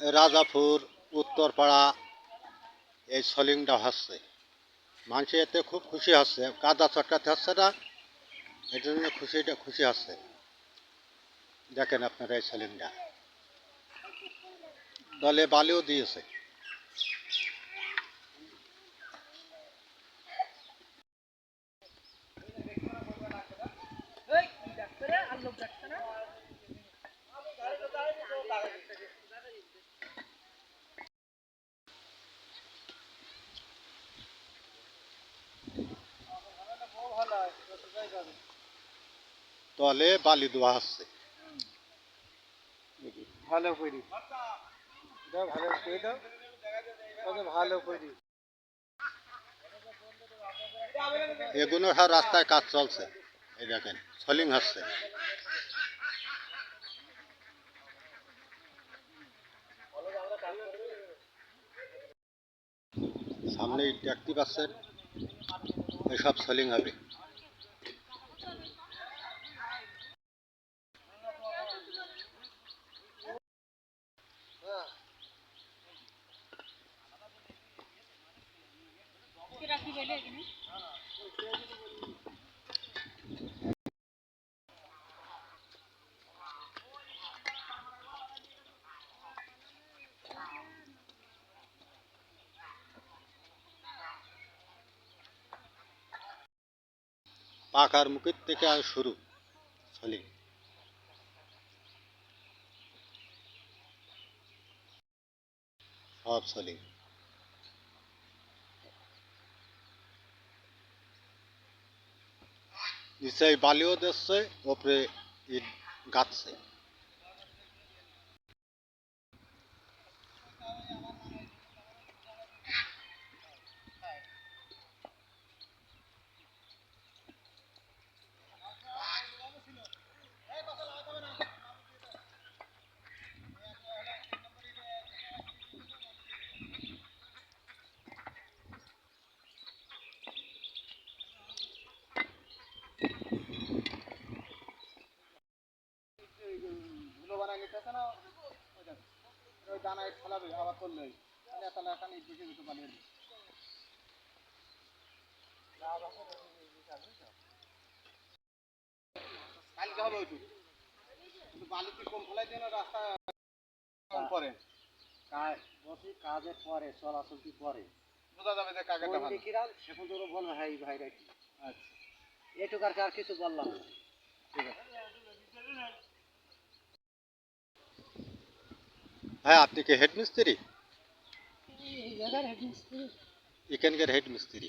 রাজাপুর, উত্তরপাড়া, এই সলিংটা হচ্ছে। মানুষ এতে খুব খুশি হচ্ছে। কাদা চটকাতে হচ্ছে না। এই জন্য খুশিটা খুশি হচ্ছে। দেখেন আপনারা এই সলিংটা। দলে বালিও দিয়েছে। দলে বালি দেওয়া হচ্ছে ভালো করি। ভালো করে দাও। ভালো করি। এগুলো সব রাস্তায় কাজ চলছে। এই দেখেন সলিং হচ্ছে। সামনে দেখতে পাচ্ছেন এসব সলিং হবে। পাকার মুখের থেকে আর শুরু। সলিং সব সলিং নিচে বালিও দেখছে ওপরে ইট গাচ্ছে। নিতেছে না ওই দেখ ওই ফেলাবে আবার করলে তাহলে তাহলে এখানে বেশি বেশি বানিয়ে দিই কালকে হবে ওইটু কিন্তু বালি কি কম ফেলাই দিয়ে না রাস্তা কম পরে বসি কাজের পরে চলাচল কি পরে বোঝা যাবে যে কাকেরটা ভালো কিরাম এখন তোর বলবে হ্যাঁ এই ভাইরা কি আচ্ছা। এটুকু আর কি আর কিছু বললাম না। ঠিক আছে। হ্যাঁ আপনি কি হেড মিস্ত্রি এখানকার হেড মিস্ত্রি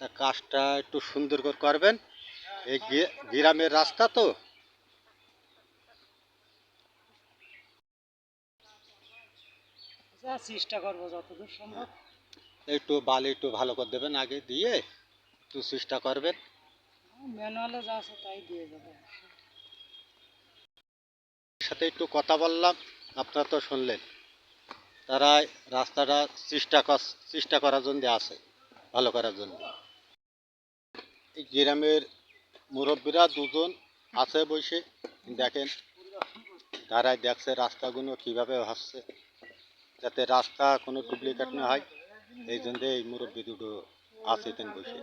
তা কাজটা একটু সুন্দর করে করবেন। এই গ্রামের রাস্তা তো। চেষ্টা করব যতদূর সম্ভব। একটু বালি একটু ভালো করে দেবেন আগে দিয়ে একটু চেষ্টা করবেন। ম্যানুয়ালে যা আছে তাই দিয়ে যাব সাথে একটু কথা বললাম। আপনারা তো শুনলেন, তারা রাস্তাটা চেষ্টা চেষ্টা করার জন্য আছে, ভালো করার জন্য। এই গ্রামের মুরব্বীরা দুজন আছে বসে, দেখেন, তারাই দেখছে রাস্তাগুলো কীভাবে হচ্ছে, যাতে রাস্তা কোনো ডুপ্লিকেট না হয়, এই জন্য এই মুরব্বী দুটো আছে বসে।